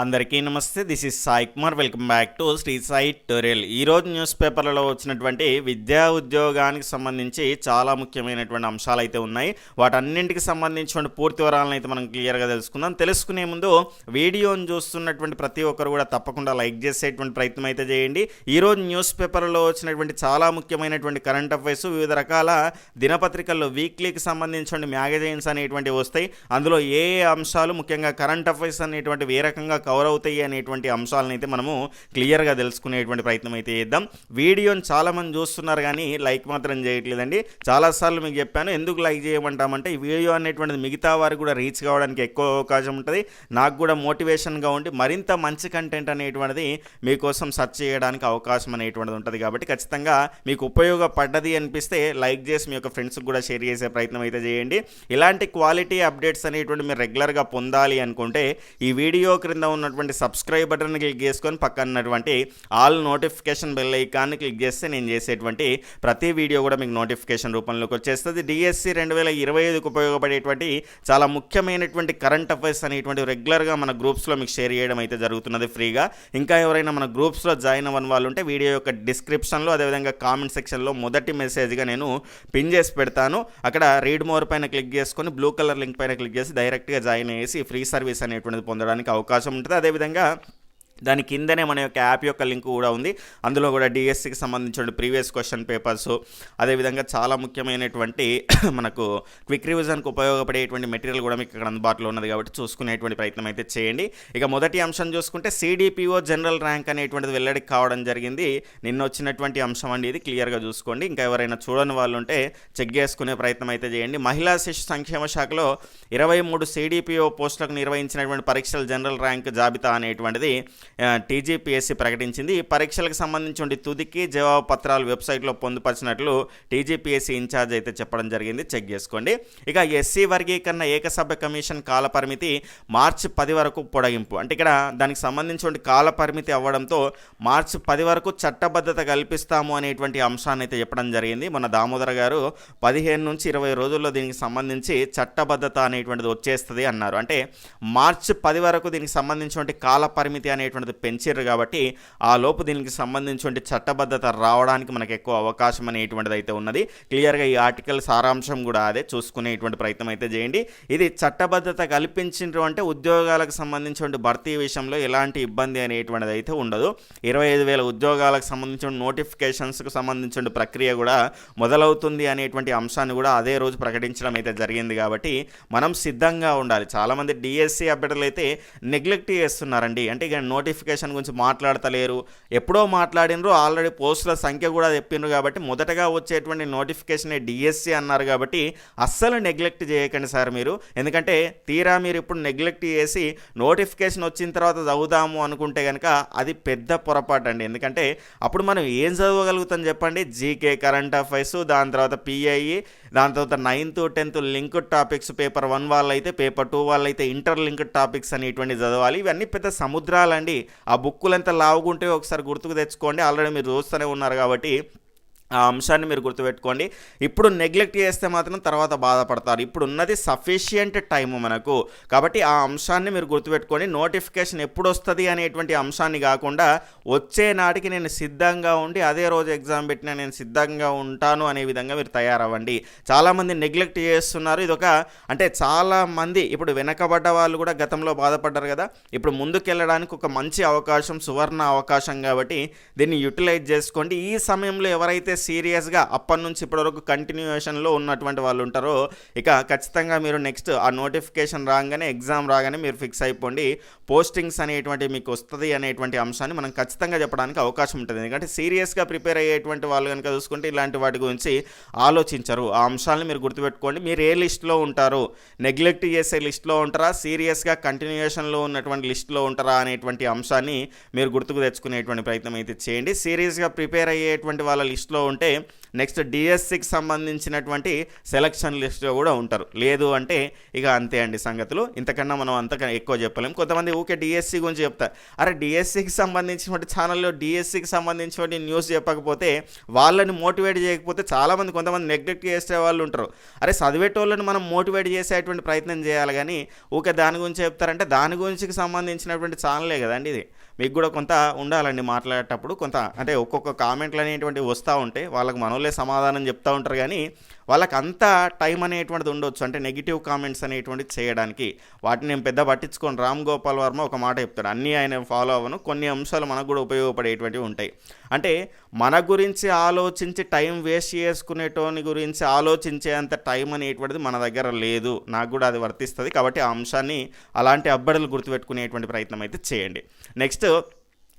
అందరికీ నమస్తే this is Sai Kumar. Welcome back to Sri Sai tutorial ఈరోజు news పేపర్లలో వచ్చినటువంటి విద్యా ఉద్యోగానికి సంబంధించి చాలా ముఖ్యమైనటువంటి అంశాలు అయితే ఉన్నాయి. వాటన్నింటికి సంబంధించిన పూర్తి వివరాలను అయితే మనం క్లియర్గా తెలుసుకుందాం. తెలుసుకునే ముందు వీడియోని చూస్తున్నటువంటి ప్రతి ఒక్కరు కూడా తప్పకుండా లైక్ చేసేటువంటి ప్రయత్నం అయితే చేయండి. ఈరోజు న్యూస్ పేపర్లో వచ్చినటువంటి చాలా ముఖ్యమైనటువంటి కరెంట్ అఫైర్స్ వివిధ రకాల దినపత్రికల్లో వీక్లీకి సంబంధించిన మ్యాగజైన్స్ అనేటువంటివి వస్తాయి. అందులో ఏ అంశాలు ముఖ్యంగా కరెంట్ అఫైర్స్ అనేటువంటి ఏ రకంగా కవర్ అవుతాయి అనేటువంటి అంశాలను అయితే మనము క్లియర్గా తెలుసుకునేటువంటి ప్రయత్నం అయితే చేద్దాం. వీడియోని చాలామంది చూస్తున్నారు కానీ లైక్ మాత్రం చేయట్లేదండి. చాలాసార్లు మీకు చెప్పాను ఎందుకు లైక్ చేయమంటామంటే ఈ వీడియో అనేటువంటిది మిగతా వారికి కూడా రీచ్ కావడానికి ఎక్కువ అవకాశం ఉంటుంది. నాకు కూడా మోటివేషన్గా ఉండి మరింత మంచి కంటెంట్ అనేటువంటిది మీకోసం సెర్చ్ చేయడానికి అవకాశం అనేటువంటిది ఉంటుంది కాబట్టి ఖచ్చితంగా మీకు ఉపయోగపడ్డది అనిపిస్తే లైక్ చేసి మీ యొక్క ఫ్రెండ్స్కి కూడా షేర్ చేసే ప్రయత్నం అయితే చేయండి. ఇలాంటి క్వాలిటీ అప్డేట్స్ అనేటువంటి మీరు రెగ్యులర్గా పొందాలి అనుకుంటే ఈ వీడియో క్రింద ఉన్నటువంటి సబ్స్క్రైబ్ బటన్ క్లిక్ చేసుకొని పక్కన ఉన్నటువంటి ఆల్ నోటిఫికేషన్ బెల్ ఐకాన్ని క్లిక్ చేస్తే నేను చేసేటువంటి ప్రతి వీడియో కూడా మీకు నోటిఫికేషన్ రూపంలోకి వచ్చేస్తుంది. డిఎస్సి రెండు వేల ఇరవై ఐదుకు ఉపయోగపడేటువంటి చాలా ముఖ్యమైనటువంటి కరెంట్ అఫైర్స్ అనేటువంటి రెగ్యులర్గా మన గ్రూప్స్లో మీకు షేర్ చేయడం అయితే జరుగుతున్నది ఫ్రీగా. ఇంకా ఎవరైనా మన గ్రూప్స్లో జాయిన్ అవ్వని వాళ్ళు ఉంటే వీడియో యొక్క డిస్క్రిప్షన్లో అదేవిధంగా కామెంట్ సెక్షన్లో మొదటి మెసేజ్గా నేను పిన్ చేసి పెడతాను. అక్కడ రీడ్ మోర్ పైన క్లిక్ చేసుకొని బ్లూ కలర్ లింక్ పైన క్లిక్ చేసి డైరెక్ట్గా జాయిన్ చేసి ఫ్రీ సర్వీస్ అనేటువంటిది పొందడానికి అవకాశం ఉంటుంది. అదేవిధంగా దాని కిందనే మన యొక్క యాప్ యొక్క లింక్ కూడా ఉంది. అందులో కూడా డిఎస్సికి సంబంధించిన ప్రీవియస్ క్వశ్చన్ పేపర్స్ అదేవిధంగా చాలా ముఖ్యమైనటువంటి మనకు క్విక్ రివిజన్కి ఉపయోగపడేటువంటి మెటీరియల్ కూడా మీకు ఇక్కడ అందుబాటులో ఉన్నది కాబట్టి చూసుకునేటువంటి ప్రయత్నం అయితే చేయండి. ఇక మొదటి అంశం చూసుకుంటే సిడిపిఓ జనరల్ ర్యాంక్ అనేటువంటిది వెల్లడికి కావడం జరిగింది. నిన్న వచ్చినటువంటి అంశం అండి ఇది క్లియర్గా చూసుకోండి. ఇంకా ఎవరైనా చూడని వాళ్ళు ఉంటే చెక్ చేసుకునే ప్రయత్నం అయితే చేయండి. మహిళా శిశు సంక్షేమ శాఖలో ఇరవై మూడు సిడిపిఓ పోస్టులకు నిర్వహించినటువంటి పరీక్షల జనరల్ ర్యాంక్ జాబితా అనేటువంటిది టీజీపీఎస్సీ ప్రకటించింది. ఈ పరీక్షలకు సంబంధించి తుదికి జవాబు పత్రాలు వెబ్సైట్లో పొందుపరిచినట్లు టీజీపీఎస్సీ ఇన్ఛార్జ్ అయితే చెప్పడం జరిగింది. చెక్ చేసుకోండి. ఇక ఎస్సీ వర్గీకరణ ఏకసభ్య కమిషన్ కాలపరిమితి మార్చి పది వరకు పొడిగింపు. అంటే ఇక్కడ దానికి సంబంధించిన కాలపరిమితి అవ్వడంతో మార్చి పది వరకు చట్టబద్ధత కల్పిస్తాము అనేటువంటి అంశాన్ని అయితే చెప్పడం జరిగింది. మన దామోదర్ గారు పదిహేను నుంచి ఇరవై రోజుల్లో దీనికి సంబంధించి చట్టబద్ధత అనేటువంటిది వచ్చేస్తుంది అన్నారు. అంటే మార్చి పది వరకు దీనికి సంబంధించినటువంటి కాల పరిమితి అనేటువంటిది పెంచారు కాబట్టి ఆ లోపు దీనికి సంబంధించి చట్టబద్ధత రావడానికి మనకు ఎక్కువ అవకాశం అనేటువంటిది అయితే ఉన్నది. క్లియర్గా ఈ ఆర్టికల్ సారాంశం కూడా అదే చూసుకునేటువంటి ప్రయత్నం అయితే చేయండి. ఇది చట్టబద్ధత కల్పించినటువంటి అంటే ఉద్యోగాలకు సంబంధించిన భర్తీ విషయంలో ఎలాంటి ఇబ్బంది అనేటువంటిది అయితే ఉండదు. ఇరవై ఐదు వేల ఉద్యోగాలకు సంబంధించిన నోటిఫికేషన్స్కి సంబంధించిన ప్రక్రియ కూడా మొదలవుతుంది అనేటువంటి అంశాన్ని కూడా అదే రోజు ప్రకటించడం అయితే జరిగింది కాబట్టి మనం సిద్ధంగా ఉండాలి. చాలామంది డిఎస్సి అభ్యర్థులు అయితే నెగ్లెక్ట్ చేస్తున్నారండి. అంటే ఇక నోటిఫికేషన్ గురించి మాట్లాడతలేరు. ఎప్పుడో మాట్లాడినరు ఆల్రెడీ పోస్టుల సంఖ్య కూడా చెప్పిండ్రు కాబట్టి మొదటగా వచ్చేటువంటి నోటిఫికేషన్ డిఎస్సి అన్నారు కాబట్టి అస్సలు నెగ్లెక్ట్ చేయకండి సార్ మీరు. ఎందుకంటే తీరా మీరు ఇప్పుడు నెగ్లెక్ట్ చేసి నోటిఫికేషన్ వచ్చిన తర్వాత చదువుదాము అనుకుంటే కనుక అది పెద్ద పొరపాటు అండి. ఎందుకంటే అప్పుడు మనం ఏం చదవగలుగుతాం చెప్పండి? జీకే కరెంట్ అఫైర్స్ దాని తర్వాత పిఐఈ దాని తర్వాత ninth tenth link topics paper one వాళ్ళు అయితే పేపర్ టూ వాళ్ళు అయితే ఇంటర్ లింక్ టాపిక్స్ అనేటువంటి చదవాలి. ఇవన్నీ పెద్ద సముద్రాలండి. ఆ బుక్కులు ఎంత లావుగుంటే ఒకసారి గుర్తుకు తెచ్చుకోండి. ఆల్రెడీ మీరు చూస్తూనే ఉన్నారు కాబట్టి ఆ అంశాన్ని మీరు గుర్తుపెట్టుకోండి. ఇప్పుడు నెగ్లెక్ట్ చేస్తే మాత్రం తర్వాత బాధపడతారు. ఇప్పుడు ఉన్నది సఫిషియంట్ టైము మనకు. కాబట్టి ఆ అంశాన్ని మీరు గుర్తుపెట్టుకోండి. నోటిఫికేషన్ ఎప్పుడు వస్తుంది అనేటువంటి అంశాన్ని కాకుండా వచ్చే నాటికి నేను సిద్ధంగా ఉండి అదే రోజు ఎగ్జామ్ పెట్టినా నేను సిద్ధంగా ఉంటాను అనే విధంగా మీరు తయారవ్వండి. చాలామంది నెగ్లెక్ట్ చేస్తున్నారు. ఇది ఒక అంటే చాలామంది ఇప్పుడు వెనకబడ్డ వాళ్ళు కూడా గతంలో బాధపడ్డారు కదా. ఇప్పుడు ముందుకెళ్ళడానికి ఒక మంచి అవకాశం సువర్ణ అవకాశం కాబట్టి దీన్ని యూటిలైజ్ చేసుకోండి. ఈ సమయంలో ఎవరైతే సీరియస్గా అప్పటి నుంచి ఇప్పటివరకు కంటిన్యూషన్లో ఉన్నటువంటి వాళ్ళు ఉంటారో ఇక ఖచ్చితంగా మీరు నెక్స్ట్ ఆ నోటిఫికేషన్ రాగానే ఎగ్జామ్ రాగానే మీరు ఫిక్స్ అయిపోండి. పోస్టింగ్స్ అనేటువంటి మీకు వస్తుంది అనేటువంటి అంశాన్ని మనం ఖచ్చితంగా చెప్పడానికి అవకాశం ఉంటుంది. ఎందుకంటే సీరియస్గా ప్రిపేర్ అయ్యేటువంటి వాళ్ళు కనుక చూసుకుంటే ఇలాంటి వాటి గురించి ఆలోచించరు. ఆ అంశాలను మీరు గుర్తుపెట్టుకోండి. మీరు ఏ లిస్ట్లో ఉంటారు నెగ్లెక్ట్ చేసే లిస్ట్లో ఉంటారా సీరియస్గా కంటిన్యూషన్లో ఉన్నటువంటి లిస్ట్లో ఉంటారా అనేటువంటి అంశాన్ని మీరు గుర్తుకు తెచ్చుకునేటువంటి ప్రయత్నం అయితే చేయండి. సీరియస్గా ప్రిపేర్ అయ్యేటువంటి వాళ్ళ లిస్ట్లో ఉంటే నెక్స్ట్ డిఎస్సికి సంబంధించినటువంటి సెలక్షన్ లిస్ట్లో కూడా ఉంటారు. లేదు అంటే ఇక అంతే అండి సంగతులు. ఇంతకన్నా మనం అంతకన్నా ఎక్కువ చెప్పలేం. కొంతమంది ఊకే డిఎస్సి గురించి చెప్తారు. అరే డిఎస్సికి సంబంధించినటువంటి ఛానల్లో డిఎస్సికి సంబంధించినటువంటి న్యూస్ చెప్పకపోతే వాళ్ళని మోటివేట్ చేయకపోతే చాలామంది కొంతమంది నెగ్లెక్ట్ చేసే వాళ్ళు ఉంటారు. అరే చదివేటోళ్ళని మనం మోటివేట్ చేసేటువంటి ప్రయత్నం చేయాలి కానీ ఊకే దాని గురించి చెప్తారంటే దాని గురించి సంబంధించినటువంటి ఛానలే కదండి ఇది. మీకు కూడా కొంత ఉండాలండి మాట్లాడేటప్పుడు. కొంత అంటే ఒక్కొక్క కామెంట్లు అనేటువంటివి వస్తూ అంటే వాళ్ళకి మనోళ్ళే సమాధానం చెప్తూ ఉంటారు కానీ వాళ్ళకి అంత టైం అనేటువంటిది ఉండొచ్చు. అంటే నెగిటివ్ కామెంట్స్ అనేటువంటిది చేయడానికి. వాటిని నేను పెద్ద పట్టించుకొని. రామ్ గోపాల్ వర్మ ఒక మాట చెప్తాడు. అన్నీ ఆయన ఫాలో అవ్వను. కొన్ని అంశాలు మనకు కూడా ఉపయోగపడేటువంటివి ఉంటాయి. అంటే మన గురించి ఆలోచించి టైం వేస్ట్ చేసుకునేటోని గురించి ఆలోచించేంత టైం అనేటువంటిది మన దగ్గర లేదు. నాకు కూడా అది వర్తిస్తుంది. కాబట్టి ఆ అంశాన్ని అలాంటి అబ్బడలు గుర్తుపెట్టుకునేటువంటి ప్రయత్నం అయితే చేయండి. నెక్స్ట్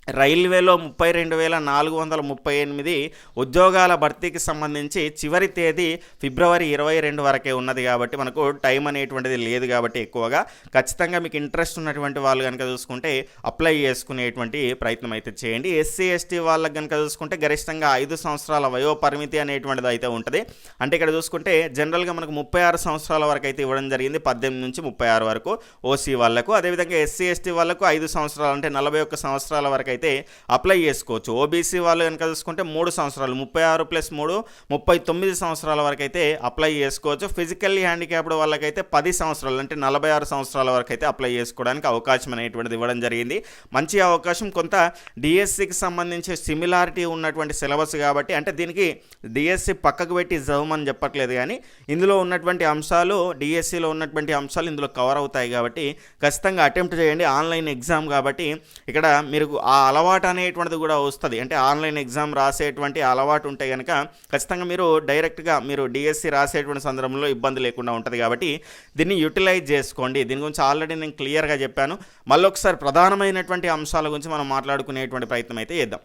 రైల్వేలో ముప్పై రెండు వేల నాలుగు వందల ముప్పై ఎనిమిది ఉద్యోగాల భర్తీకి సంబంధించి చివరి తేదీ ఫిబ్రవరి ఇరవై రెండు వరకే ఉన్నది కాబట్టి మనకు టైం అనేటువంటిది లేదు కాబట్టి ఎక్కువగా. ఖచ్చితంగా మీకు ఇంట్రెస్ట్ ఉన్నటువంటి వాళ్ళు కనుక చూసుకుంటే అప్లై చేసుకునేటువంటి ప్రయత్నం అయితే చేయండి. ఎస్సీ ఎస్టీ వాళ్ళకి కనుక చూసుకుంటే గరిష్టంగా ఐదు సంవత్సరాల వయో పరిమితి అనేటువంటిది అయితే ఉంటుంది. అంటే ఇక్కడ చూసుకుంటే జనరల్గా మనకు ముప్పై ఆరు సంవత్సరాల వరకు అయితే ఇవ్వడం జరిగింది పద్దెనిమిది నుంచి ముప్పై ఆరు వరకు ఓసీ వాళ్ళకు. అదేవిధంగా ఎస్సీ ఎస్టీ వాళ్ళకు ఐదు సంవత్సరాలు అంటే నలభై ఒక్క సంవత్సరాల వరకు అయితే అప్లై చేసుకోవచ్చు. ఓబీసీ వాళ్ళు కనుక చూసుకుంటే మూడు సంవత్సరాలు ముప్పై ఆరు ప్లస్ మూడు ముప్పై తొమ్మిది సంవత్సరాల వరకు అయితే అప్లై చేసుకోవచ్చు. ఫిజికల్లీ హ్యాండిక్యాప్డ్ వాళ్ళకైతే పది సంవత్సరాలు అంటే నలభై ఆరు సంవత్సరాల వరకు అయితే అప్లై చేసుకోవడానికి అవకాశం అనేటువంటిది ఇవ్వడం జరిగింది. మంచి అవకాశం కొంత డిఎస్సికి సంబంధించి సిమిలారిటీ ఉన్నటువంటి సిలబస్ కాబట్టి అంటే దీనికి డిఎస్సి పక్కకు పెట్టి చదవమని చెప్పట్లేదు కానీ ఇందులో ఉన్నటువంటి అంశాలు డిఎస్సిలో ఉన్నటువంటి అంశాలు ఇందులో కవర్ అవుతాయి కాబట్టి ఖచ్చితంగా అటెంప్ట్ చేయండి. ఆన్లైన్ ఎగ్జామ్ కాబట్టి ఇక్కడ మీరు ఆ అలవాటు అనేటువంటిది కూడా వస్తుంది. అంటే ఆన్లైన్ ఎగ్జామ్ రాసేటువంటి అలవాటు ఉంటే కనుక ఖచ్చితంగా మీరు డైరెక్ట్గా మీరు డిఎస్సి రాసేటువంటి సందర్భంలో ఇబ్బంది లేకుండా ఉంటుంది కాబట్టి దీన్ని యూటిలైజ్ చేసుకోండి. దీని గురించి ఆల్రెడీ నేను క్లియర్గా చెప్పాను. మళ్ళీ ఒకసారి ప్రధానమైనటువంటి అంశాల గురించి మనం మాట్లాడుకునేటువంటి ప్రయత్నం అయితే చేద్దాం.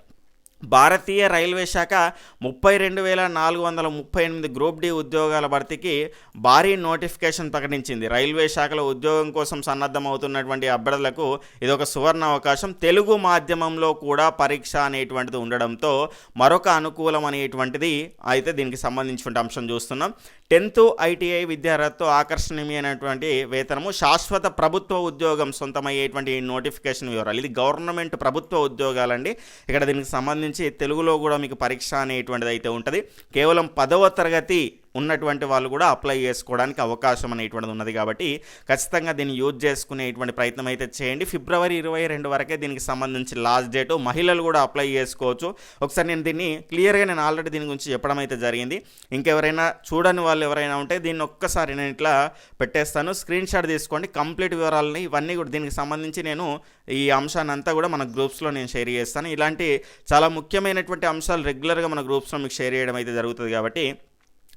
భారతీయ రైల్వే శాఖ ముప్పై రెండు వేల నాలుగు వందల ముప్పై ఎనిమిది గ్రూప్ డి ఉద్యోగాల భర్తీకి భారీ నోటిఫికేషన్ ప్రకటించింది. రైల్వే శాఖలో ఉద్యోగం కోసం సన్నద్ధమవుతున్నటువంటి అభ్యర్థులకు ఇది ఒక సువర్ణ అవకాశం. తెలుగు మాధ్యమంలో కూడా పరీక్ష అనేటువంటిది ఉండడంతో మరొక అనుకూలం అనేటువంటిది అయితే దీనికి సంబంధించిన అంశం చూస్తున్నాం. టెన్త్ ఐటీఐ విద్యార్థులతో ఆకర్షణీయమైనటువంటి వేతనము శాశ్వత ప్రభుత్వ ఉద్యోగం సొంతమయ్యేటువంటి నోటిఫికేషన్ వివరాలు. ఇది గవర్నమెంట్ ప్రభుత్వ ఉద్యోగాలండి. ఇక్కడ దీనికి సంబంధించి తెలుగులో కూడా మీకు పరీక్ష అనేటువంటిది అయితే ఉంటుంది. కేవలం పదవ తరగతి ఉన్నటువంటి వాళ్ళు కూడా అప్లై చేసుకోవడానికి అవకాశం అనేటువంటిది ఉన్నది కాబట్టి ఖచ్చితంగా దీన్ని యూజ్ చేసుకునేటువంటి ప్రయత్నం అయితే చేయండి. ఫిబ్రవరి ఇరవై రెండు వరకే దీనికి సంబంధించి లాస్ట్ డేటు మహిళలు కూడా అప్లై చేసుకోవచ్చు. ఒకసారి నేను దీన్ని క్లియర్గా నేను ఆల్రెడీ దీని గురించి చెప్పడం అయితే జరిగింది. ఇంకెవరైనా చూడని వాళ్ళు ఎవరైనా ఉంటే దీన్ని ఒక్కసారి నేను ఇట్లా పెట్టేస్తాను. స్క్రీన్ షాట్ తీసుకోండి. కంప్లీట్ వివరాలని ఇవన్నీ కూడా దీనికి సంబంధించి నేను ఈ అంశాన్ని అంతా కూడా మన గ్రూప్స్లో నేను షేర్ చేస్తాను. ఇలాంటి చాలా ముఖ్యమైనటువంటి అంశాలు రెగ్యులర్గా మన గ్రూప్స్లో మీకు షేర్ చేయడం అయితే జరుగుతుంది కాబట్టి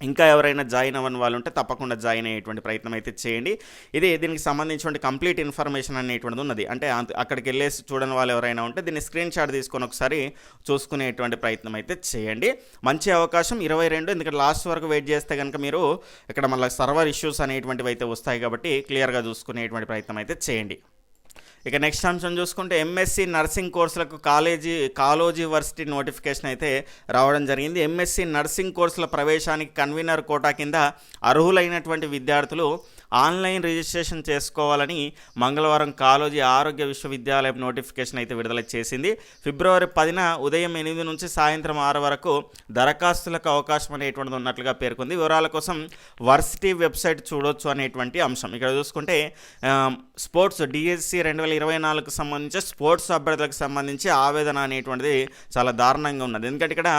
ఇంకా ఎవరైనా జాయిన్ అవ్వని వాళ్ళు ఉంటే తప్పకుండా జాయిన్ అయ్యేటువంటి ప్రయత్నం అయితే చేయండి. ఇది దీనికి సంబంధించిన కంప్లీట్ ఇన్ఫర్మేషన్ అనేటువంటిది ఉన్నది. అంటే అంత- అక్కడికి వెళ్ళేసి చూడని వాళ్ళు ఎవరైనా ఉంటే దీన్ని స్క్రీన్ షాట్ తీసుకొని ఒకసారి చూసుకునేటువంటి ప్రయత్నం అయితే చేయండి. మంచి అవకాశం ఇరవై రెండు. ఎందుకంటే లాస్ట్ వరకు వెయిట్ చేస్తే కనుక మీరు ఇక్కడ మళ్ళీ సర్వర్ ఇష్యూస్ అనేటువంటివి అయితే వస్తాయి కాబట్టి క్లియర్గా చూసుకునేటువంటి ప్రయత్నం అయితే చేయండి. ఇక నెక్స్ట్ అంశం చూసుకుంటే ఎంఎస్సి నర్సింగ్ కోర్సులకు కాలేజీ కాలోజీ వర్సిటీ నోటిఫికేషన్ అయితే రావడం జరిగింది. ఎంఎస్సి నర్సింగ్ కోర్సుల ప్రవేశానికి కన్వీనర్ కోటా కింద అర్హులైనటువంటి విద్యార్థులు ఆన్లైన్ రిజిస్ట్రేషన్ చేసుకోవాలని మంగళవారం కాలోజీ ఆరోగ్య విశ్వవిద్యాలయం నోటిఫికేషన్ అయితే విడుదల చేసింది. ఫిబ్రవరి పదిన ఉదయం ఎనిమిది నుంచి సాయంత్రం ఆరు వరకు దరఖాస్తులకు అవకాశం అనేటువంటిది ఉన్నట్లుగా పేర్కొంది. వివరాల కోసం వర్సిటీ వెబ్సైట్ చూడొచ్చు అనేటువంటి అంశం. ఇక్కడ చూసుకుంటే స్పోర్ట్స్ డిఎస్సి రెండు వేల ఇరవై నాలుగుకు సంబంధించి స్పోర్ట్స్ అభ్యర్థులకు సంబంధించి ఆవేదన అనేటువంటిది చాలా దారుణంగా ఉన్నది. ఎందుకంటే ఇక్కడ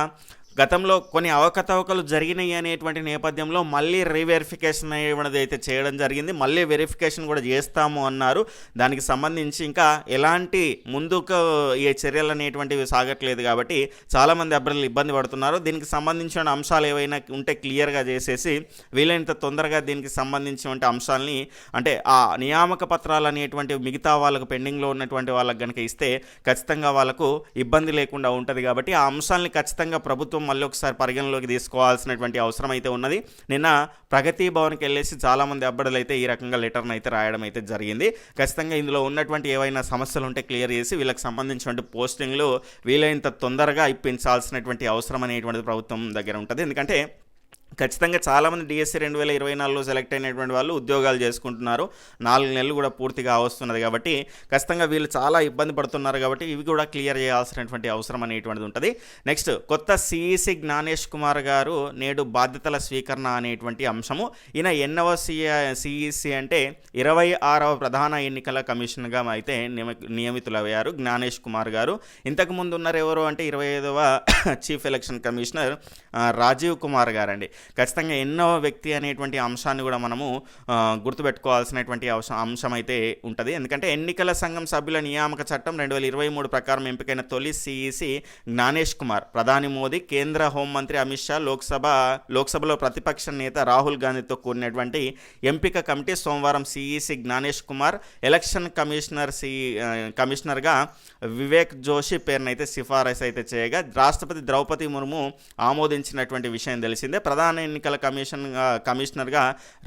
గతంలో కొన్ని అవకతవకలు జరిగినాయి అనేటువంటి నేపథ్యంలో మళ్ళీ రీవెరిఫికేషన్ అనేది అయితే చేయడం జరిగింది. మళ్ళీ వెరిఫికేషన్ కూడా చేస్తాము అన్నారు. దానికి సంబంధించి ఇంకా ఎలాంటి ముందుకు ఈ చర్యలు అనేటువంటివి సాగట్లేదు కాబట్టి చాలామంది అభ్యర్థులు ఇబ్బంది పడుతున్నారు. దీనికి సంబంధించిన అంశాలు ఏవైనా ఉంటే క్లియర్గా చేసేసి వీలైనంత తొందరగా దీనికి సంబంధించినటువంటి అంశాలని అంటే ఆ నియామక పత్రాలు అనేటువంటి మిగతా వాళ్ళకు పెండింగ్లో ఉన్నటువంటి వాళ్ళకి కనుక ఇస్తే ఖచ్చితంగా వాళ్ళకు ఇబ్బంది లేకుండా ఉంటుంది కాబట్టి ఆ అంశాలని ఖచ్చితంగా ప్రభుత్వం మళ్ళీ ఒకసారి పరిగణలోకి తీసుకోవాల్సినటువంటి అవసరం అయితే ఉన్నది. నిన్న ప్రగతి భవన్కి వెళ్ళేసి చాలామంది అబ్బడలు అయితే ఈ రకంగా లెటర్ని అయితే రాయడం అయితే జరిగింది. ఖచ్చితంగా ఇందులో ఉన్నటువంటి ఏవైనా సమస్యలు ఉంటే క్లియర్ చేసి వీళ్ళకి సంబంధించినటువంటి పోస్టింగ్లు వీలైనంత తొందరగా ఇప్పించాల్సినటువంటి అవసరం అనేటువంటిది ప్రభుత్వం దగ్గర ఉంటుంది. ఎందుకంటే ఖచ్చితంగా చాలామంది డిఎస్సి రెండు వేల ఇరవై నాలుగులో సెలెక్ట్ అయినటువంటి వాళ్ళు ఉద్యోగాలు చేసుకుంటున్నారు. నాలుగు నెలలు కూడా పూర్తిగా వస్తున్నది కాబట్టి ఖచ్చితంగా వీళ్ళు చాలా ఇబ్బంది పడుతున్నారు కాబట్టి ఇవి కూడా క్లియర్ చేయాల్సినటువంటి అవసరం అనేటువంటిది ఉంటుంది. నెక్స్ట్ కొత్త సిఈసి జ్ఞానేష్ కుమార్ గారు నేడు బాధ్యతల స్వీకరణ అనేటువంటి అంశము. ఈయన ఎన్నవ సిఈసి అంటే ఇరవై ఆరవ ప్రధాన ఎన్నికల కమిషన్గా అయితే నియమ నియమితులయ్యారు జ్ఞానేష్ కుమార్ గారు. ఇంతకు ముందు ఉన్నారు ఎవరు అంటే ఇరవై ఐదవ chief election commissioner Rajiv Kumar గారండి. ఖచ్చితంగా ఎన్నో వ్యక్తి అనేటువంటి అంశాన్ని కూడా మనము గుర్తుపెట్టుకోవాల్సినటువంటి అవసరం అంశం అయితే ఉంటుంది. ఎందుకంటే ఎన్నికల సంఘం సభ్యుల నియామక చట్టం రెండు వేల ఇరవై మూడు ప్రకారం ఎంపికైన తొలి సిఈసి జ్ఞానేష్ కుమార్ ప్రధాని మోదీ కేంద్ర హోంమంత్రి అమిత్ షా లోక్సభ లోక్సభలో ప్రతిపక్ష నేత రాహుల్ గాంధీతో కూడినటువంటి ఎంపిక కమిటీ సోమవారం CEC Gyanesh Kumar election commissioner C కమిషనర్గా వివేక్ జోషి పేరునైతే సిఫారసు అయితే చేయగా రాష్ట్రపతి ద్రౌపది ముర్ము ఆమోదించినటువంటి విషయం తెలిసిందే. ప్రధాన ఎన్నికల కమిషన్ కమిషనర్గా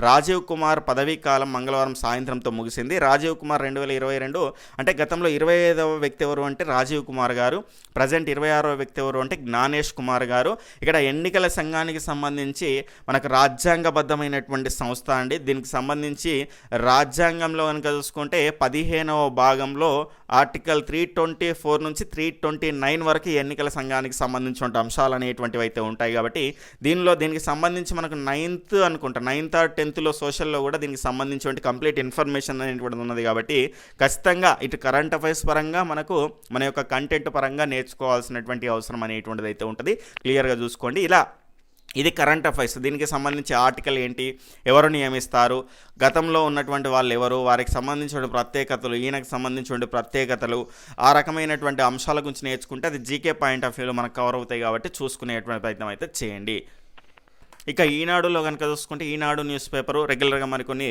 రాజీవ్ కుమార్ పదవీ కాలం మంగళవారం సాయంత్రంతో ముగిసింది. రాజీవ్ కుమార్ రెండు వేల ఇరవై రెండు అంటే గతంలో ఇరవై ఐదవ వ్యక్తి ఎవరు అంటే రాజీవ్ కుమార్ గారు ప్రజెంట్ ఇరవై ఆరవ వ్యక్తి ఎవరు అంటే జ్ఞానేష్ కుమార్ గారు. ఇక్కడ ఎన్నికల సంఘానికి సంబంధించి మనకు రాజ్యాంగబద్ధమైనటువంటి సంస్థ అండి. దీనికి సంబంధించి రాజ్యాంగంలో కనుక చూసుకుంటే పదిహేనవ భాగంలో ఆర్టికల్ త్రీ ట్వంటీ ఫోర్ నుంచి త్రీ ట్వంటీ నైన్ వరకు ఎన్నికల సంఘానికి సంబంధించిన అంశాలు అనేటువంటివి అయితే ఉంటాయి కాబట్టి దీనిలో దీనికి సంబంధించి మనకు నైన్త్ అనుకుంటా. నైన్త్ ఆర్ టెన్త్లో సోషల్లో కూడా దీనికి సంబంధించిన కంప్లీట్ ఇన్ఫర్మేషన్ అనేటువంటిది ఉన్నది కాబట్టి ఖచ్చితంగా ఇటు కరెంట్ అఫైర్స్ పరంగా మనకు మన యొక్క కంటెంట్ పరంగా నేర్చుకోవాల్సినటువంటి అవసరం అనేటువంటిది అయితే ఉంటుంది. క్లియర్గా చూసుకోండి. ఇలా ఇది కరెంట్ అఫైర్స్ దీనికి సంబంధించి ఆర్టికల్ ఏంటి? ఎవరు నియమిస్తారు? గతంలో ఉన్నటువంటి వాళ్ళు ఎవరు? వారికి సంబంధించిన ప్రత్యేకతలు ఈయనకు సంబంధించిన ప్రత్యేకతలు ఆ రకమైనటువంటి అంశాల గురించి నేర్చుకుంటే అది జీకే పాయింట్ ఆఫ్ వ్యూలో మనకు కవర్ అవుతాయి కాబట్టి చూసుకునేటువంటి ప్రయత్నం అయితే చేయండి. ఇక ఈనాడులో కనుక చూసుకుంటే ఈనాడు న్యూస్ పేపరు రెగ్యులర్గా మరికొన్ని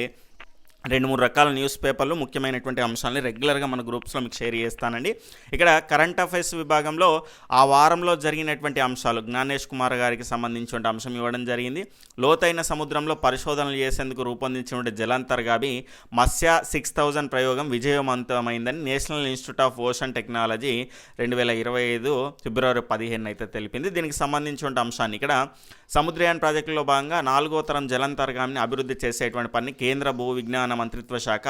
రెండు మూడు రకాల న్యూస్ పేపర్లు ముఖ్యమైనటువంటి అంశాలని రెగ్యులర్గా మన గ్రూప్స్లో మీకు షేర్ చేస్తానండి. ఇక్కడ కరెంట్ అఫైర్స్ విభాగంలో ఆ వారంలో జరిగినటువంటి అంశాలు జ్ఞానేష్ కుమార్ గారికి సంబంధించిన అంశం ఇవ్వడం జరిగింది. లోతైన సముద్రంలో పరిశోధనలు చేసేందుకు రూపొందించిన జలంతర్గామి మత్స్య సిక్స్ థౌజండ్ ప్రయోగం విజయవంతమైందని National Institute of Ocean Technology రెండు వేల ఇరవై ఐదు ఫిబ్రవరి పదిహేను అయితే తెలిపింది. దీనికి సంబంధించిన అంశాన్ని ఇక్కడ సముద్రయాన్ ప్రాజెక్టులో భాగంగా నాలుగో తరం జలంతర్గామిని అభివృద్ధి చేసేటువంటి పని కేంద్ర భూ విజ్ఞాన మంత్రిత్వ శాఖ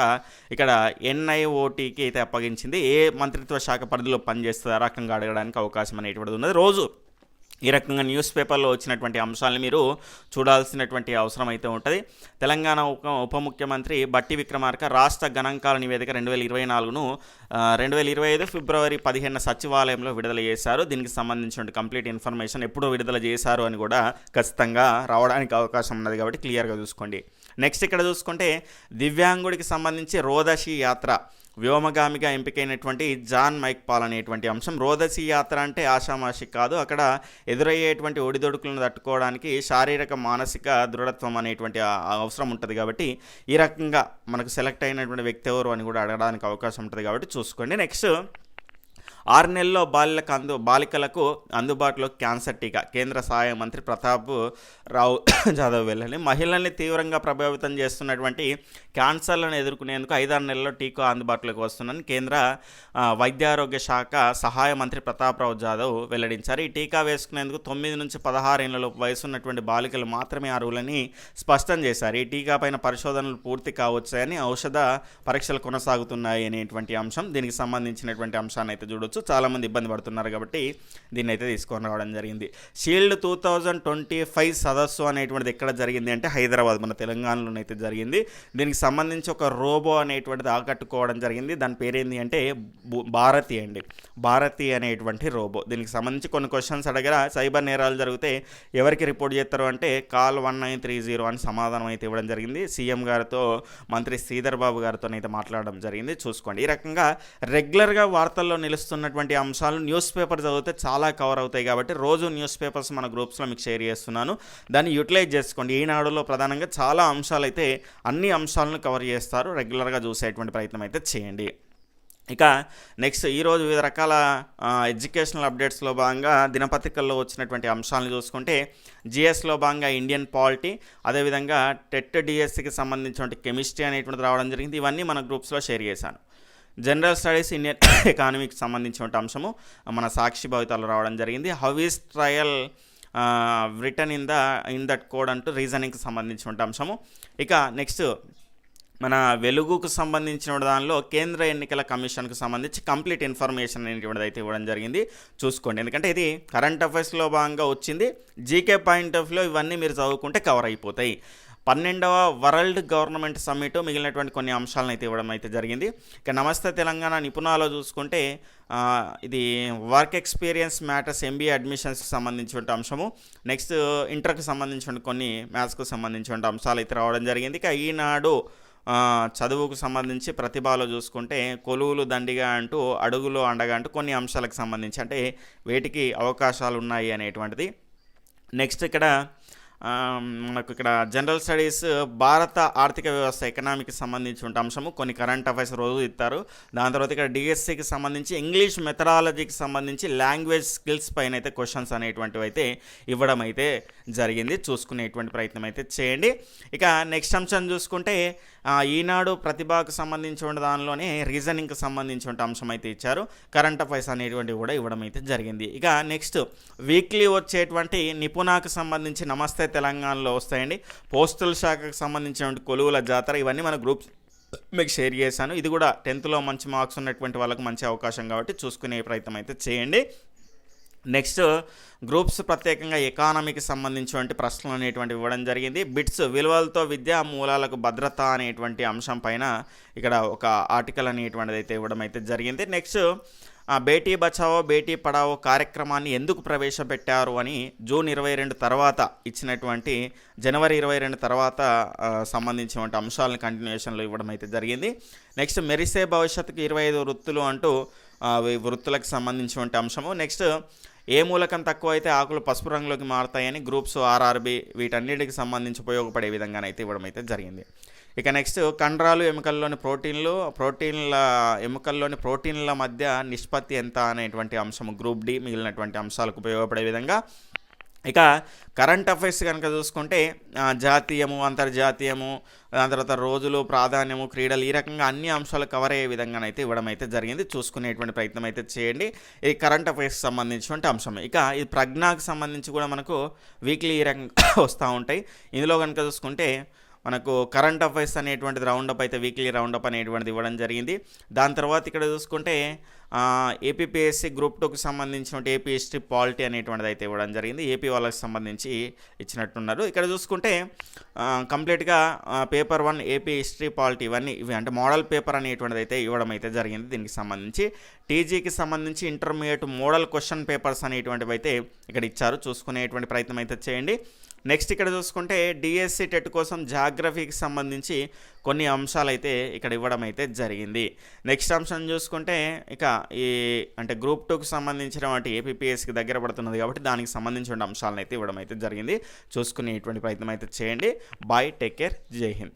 ఇక్కడ ఎన్ఐఓటీకి అయితే అప్పగించింది. ఏ మంత్రిత్వ శాఖ పరిధిలో పనిచేస్తుంది ఆ రకంగా అడగడానికి అవకాశం అనేటువంటిది ఉన్నది. రోజు ఈ రకంగా న్యూస్ పేపర్లో వచ్చినటువంటి అంశాలను మీరు చూడాల్సినటువంటి అవసరం అయితే ఉంటుంది. తెలంగాణ ఉప ఉప ముఖ్యమంత్రి బట్టి విక్రమార్క రాష్ట్ర గణాంకాల నివేదిక రెండు వేల ఇరవై నాలుగును రెండు వేల ఇరవై ఐదు ఫిబ్రవరి పదిహేను సచివాలయంలో విడుదల చేశారు. దీనికి సంబంధించిన కంప్లీట్ ఇన్ఫర్మేషన్ ఎప్పుడు విడుదల చేశారు అని కూడా ఖచ్చితంగా రావడానికి అవకాశం ఉన్నది కాబట్టి క్లియర్గా చూసుకోండి. నెక్స్ట్ ఇక్కడ చూసుకుంటే దివ్యాంగుడికి సంబంధించి రోదశి యాత్ర వ్యోమగామిగా ఎంపికైనటువంటి జాన్ మైక్ పాల్ అనేటువంటి అంశం. రోదసి యాత్ర అంటే ఆషామాషి కాదు అక్కడ ఎదురయ్యేటువంటి ఒడిదొడుకులను తట్టుకోవడానికి శారీరక మానసిక దృఢత్వం అనేటువంటి అవసరం ఉంటుంది కాబట్టి ఈ రకంగా మనకు సెలెక్ట్ అయినటువంటి వ్యక్తి ఎవరు అని కూడా అడగడానికి అవకాశం ఉంటుంది కాబట్టి చూసుకోండి. నెక్స్ట్ ఆరు నెలల్లో బాలికలకు అందు బాలికలకు అందుబాటులో క్యాన్సర్ టీకా. కేంద్ర సహాయ మంత్రి ప్రతాప్ రావు జాదవ్ వెళ్ళని మహిళల్ని తీవ్రంగా ప్రభావితం చేస్తున్నటువంటి క్యాన్సర్లను ఎదుర్కొనేందుకు ఐదారు నెలల్లో టీకా అందుబాటులోకి వస్తుందని కేంద్ర వైద్యారోగ్య శాఖ సహాయ మంత్రి ప్రతాప్ రావు జాదవ్ వెల్లడించారు. ఈ టీకా వేసుకునేందుకు తొమ్మిది నుంచి పదహారు ఏళ్ళలోపు వయసు ఉన్నటువంటి బాలికలు మాత్రమే అర్హులని స్పష్టం చేశారు. ఈ టీకా పైన పరిశోధనలు పూర్తి కావచ్చాయని ఔషధ పరీక్షలు కొనసాగుతున్నాయి అనేటువంటి అంశం. దీనికి సంబంధించినటువంటి అంశాన్ని అయితే చూడొచ్చు. చాలామంది ఇబ్బంది పడుతున్నారు కాబట్టి దీన్ని అయితే తీసుకొని రావడం జరిగింది. Shield two thousand twenty five సదస్సు అనేటువంటిది ఎక్కడ జరిగింది అంటే హైదరాబాద్ మన తెలంగాణలోనైతే జరిగింది. దీనికి సంబంధించి ఒక రోబో అనేటువంటిది ఆకట్టుకోవడం జరిగింది. దాని పేరేంది అంటే భారతి అండి. భారతి అనేటువంటి రోబో. దీనికి సంబంధించి కొన్ని క్వశ్చన్స్ అడగరా సైబర్ నేరాలు జరిగితే ఎవరికి రిపోర్ట్ చేస్తారు అంటే call one nine three zero అని సమాధానం అయితే ఇవ్వడం జరిగింది. సీఎం గారితో మంత్రి శ్రీధర్ బాబు గారితో అయితే మాట్లాడడం జరిగింది. చూసుకోండి. ఈ రకంగా రెగ్యులర్గా వార్తల్లో నిలుస్తున్న నిలుస్తున్నటువంటి అంశాలు న్యూస్ పేపర్ చదివితే చాలా కవర్ అవుతాయి కాబట్టి రోజు న్యూస్ పేపర్స్ మన గ్రూప్స్లో మీకు షేర్ చేస్తున్నాను. దాన్ని యూటిలైజ్ చేసుకోండి. ఈనాడులో ప్రధానంగా చాలా అంశాలు అయితే అన్ని అంశాలను కవర్ చేస్తారు. రెగ్యులర్గా చూసేటువంటి ప్రయత్నం అయితే చేయండి. ఇక నెక్స్ట్ ఈరోజు వివిధ రకాల ఎడ్యుకేషనల్ అప్డేట్స్లో భాగంగా దినపత్రికల్లో వచ్చినటువంటి అంశాలను చూసుకుంటే జిఎస్లో భాగంగా ఇండియన్ పాలిటీ అదేవిధంగా టెట్ డిఎస్సికి సంబంధించినటువంటి కెమిస్ట్రీ అనేటువంటిది రావడం జరిగింది. ఇవన్నీ మన గ్రూప్స్లో షేర్ చేశాను. జనరల్ స్టడీస్ ఇండియన్ ఎకానమీకి సంబంధించిన అంశము. మన సాక్షి భవితాలు రావడం జరిగింది. How is trial return in the in that code అంటూ రీజనింగ్కి సంబంధించిన అంశము. ఇక నెక్స్ట్ మన వెలుగుకు సంబంధించిన దానిలో కేంద్ర ఎన్నికల కమిషన్కు సంబంధించి కంప్లీట్ ఇన్ఫర్మేషన్ అనేటువంటిది అయితే ఇవ్వడం జరిగింది. చూసుకోండి. ఎందుకంటే ఇది కరెంట్ అఫైర్స్లో భాగంగా వచ్చింది. జీకే పాయింట్ ఆఫ్ వ్యూలో ఇవన్నీ మీరు చదువుకుంటే కవర్ అయిపోతాయి. పన్నెండవ వరల్డ్ గవర్నమెంట్ సమ్మిట్ మిగిలినటువంటి కొన్ని అంశాలను అయితే ఇవ్వడం అయితే జరిగింది. ఇక నమస్తే తెలంగాణ నిపుణాలు చూసుకుంటే ఇది వర్క్ ఎక్స్పీరియన్స్ మ్యాటర్స్ ఎంబీఏ అడ్మిషన్స్కి సంబంధించిన అంశము. నెక్స్ట్ ఇంటర్కి సంబంధించిన కొన్ని మ్యాథ్స్కు సంబంధించిన అంశాలు అయితే రావడం జరిగింది. ఇక ఈనాడు చదువుకు సంబంధించి ప్రతిభలో చూసుకుంటే కొలువులు దండిగా అంటూ అడుగులు అండగా అంటూ కొన్ని అంశాలకు సంబంధించి అంటే వేటికి అవకాశాలు ఉన్నాయి అనేటువంటిది. నెక్స్ట్ ఇక్కడ మనకు ఇక్కడ జనరల్ స్టడీస్ భారత ఆర్థిక వ్యవస్థ ఎకనామీకి సంబంధించిన అంశము. కొన్ని కరెంట్ అఫైర్స్ రోజు ఇస్తారు. దాని తర్వాత ఇక్కడ డిఎస్సికి సంబంధించి ఇంగ్లీష్ మెథడాలజీకి సంబంధించి లాంగ్వేజ్ స్కిల్స్ పైన అయితే క్వశ్చన్స్ అనేటువంటివి అయితే ఇవ్వడం అయితే జరిగింది. చూసుకునేటువంటి ప్రయత్నం అయితే చేయండి. ఇక నెక్స్ట్ అంశం చూసుకుంటే ఈనాడు ప్రతిభకు సంబంధించిన దానిలోనే రీజనింగ్కి సంబంధించిన అంశం అయితే ఇచ్చారు. కరెంట్ అఫైర్స్ అనేటువంటివి కూడా ఇవ్వడం అయితే జరిగింది. ఇక నెక్స్ట్ వీక్లీ వచ్చేటువంటి నిపుణాకు సంబంధించి నమస్తే తెలంగాణలో వస్తాయండి. పోస్టల్ శాఖకు సంబంధించినటువంటి కొలువుల జాతర ఇవన్నీ మన గ్రూప్ మీకు షేర్ చేశాను. ఇది కూడా టెన్త్లో మంచి మార్క్స్ ఉన్నటువంటి వాళ్ళకు మంచి అవకాశం కాబట్టి చూసుకునే ప్రయత్నం అయితే చేయండి. నెక్స్ట్ గ్రూప్స్ ప్రత్యేకంగా ఎకానమీకి సంబంధించినటువంటి ప్రశ్నలు అనేటువంటి ఇవ్వడం జరిగింది. బిట్స్ విలువలతో విద్యా మూలాలకు భద్రత అనేటువంటి అంశం పైన ఇక్కడ ఒక ఆర్టికల్ అనేటువంటిది అయితే ఇవ్వడం అయితే జరిగింది. నెక్స్ట్ బేటీ బచావో బేటీ పడావో కార్యక్రమాన్ని ఎందుకు ప్రవేశపెట్టారు అని జూన్ ఇరవై రెండు తర్వాత ఇచ్చినటువంటి జనవరి ఇరవై రెండు తర్వాత సంబంధించినటువంటి అంశాలను కంటిన్యూషన్లో ఇవ్వడం అయితే జరిగింది. నెక్స్ట్ మెరిసే భవిష్యత్తుకు ఇరవై ఐదు వృత్తులు అంటూ వృత్తులకు సంబంధించినటువంటి అంశము. నెక్స్ట్ ఏ మూలకం తక్కువ అయితే ఆకులు పసుపు రంగులోకి మారుతాయని గ్రూప్స్ ఆర్ఆర్బి వీటన్నిటికి సంబంధించి ఉపయోగపడే విధంగానైతే ఇవ్వడం అయితే జరిగింది. ఇక నెక్స్ట్ కండరాలు ఎముకల్లోని ప్రోటీన్లు ప్రోటీన్ల ఎముకల్లోని ప్రోటీన్ల మధ్య నిష్పత్తి ఎంత అనేటువంటి అంశం గ్రూప్ డి మిగిలినటువంటి అంశాలకు ఉపయోగపడే విధంగా. ఇక కరెంట్ అఫైర్స్ కనుక చూసుకుంటే జాతీయము అంతర్జాతీయము దాని తర్వాత రోజులు ప్రాధాన్యము క్రీడలు ఈ రకంగా అన్ని అంశాలు కవర్ అయ్యే విధంగానైతే ఇవ్వడం అయితే జరిగింది. చూసుకునేటువంటి ప్రయత్నం అయితే చేయండి. ఇది కరెంట్ అఫైర్స్ సంబంధించినటువంటి అంశం. ఇక ఇది ప్రజ్ఞాకు సంబంధించి కూడా మనకు వీక్లీ ఈ రకంగా వస్తూ ఉంటాయి. ఇందులో కనుక చూసుకుంటే మనకు కరెంట్ అఫైర్స్ అనేటువంటిది రౌండప్ అయితే వీక్లీ రౌండప్ అనేటువంటిది ఇవ్వడం జరిగింది. దాని తర్వాత ఇక్కడ చూసుకుంటే ఏపీపీఎస్సీ గ్రూప్ టూకి సంబంధించిన ఏపీ హిస్టరీ పాలిటీ అనేటువంటిది అయితే ఇవ్వడం జరిగింది. ఏపీ వాళ్ళకి సంబంధించి ఇచ్చినట్టున్నారు. ఇక్కడ చూసుకుంటే కంప్లీట్గా paper one AP history polity ఇవన్నీ ఇవి అంటే మోడల్ పేపర్ అనేటువంటిది అయితే ఇవ్వడం అయితే జరిగింది దీనికి సంబంధించి. టీజీకి సంబంధించి ఇంటర్మీడియట్ మోడల్ క్వశ్చన్ పేపర్స్ అనేటువంటివి అయితే ఇక్కడ ఇచ్చారు. చూసుకునేటువంటి ప్రయత్నం అయితే చేయండి. నెక్స్ట్ ఇక్కడ చూసుకుంటే డిఎస్సి టెట్ కోసం జాగ్రఫీకి సంబంధించి కొన్ని అంశాలు అయితే ఇక్కడ ఇవ్వడం అయితే జరిగింది. నెక్స్ట్ అంశం చూసుకుంటే ఇక ఈ అంటే గ్రూప్ టూకి సంబంధించిన వాటి ఏపీపీఎస్కి దగ్గర పడుతున్నది కాబట్టి దానికి సంబంధించిన అంశాలను అయితే ఇవ్వడం అయితే జరిగింది. చూసుకునేటువంటి ప్రయత్నం అయితే చేయండి. బాయ్ టేక్ కేర్ జై హింద్.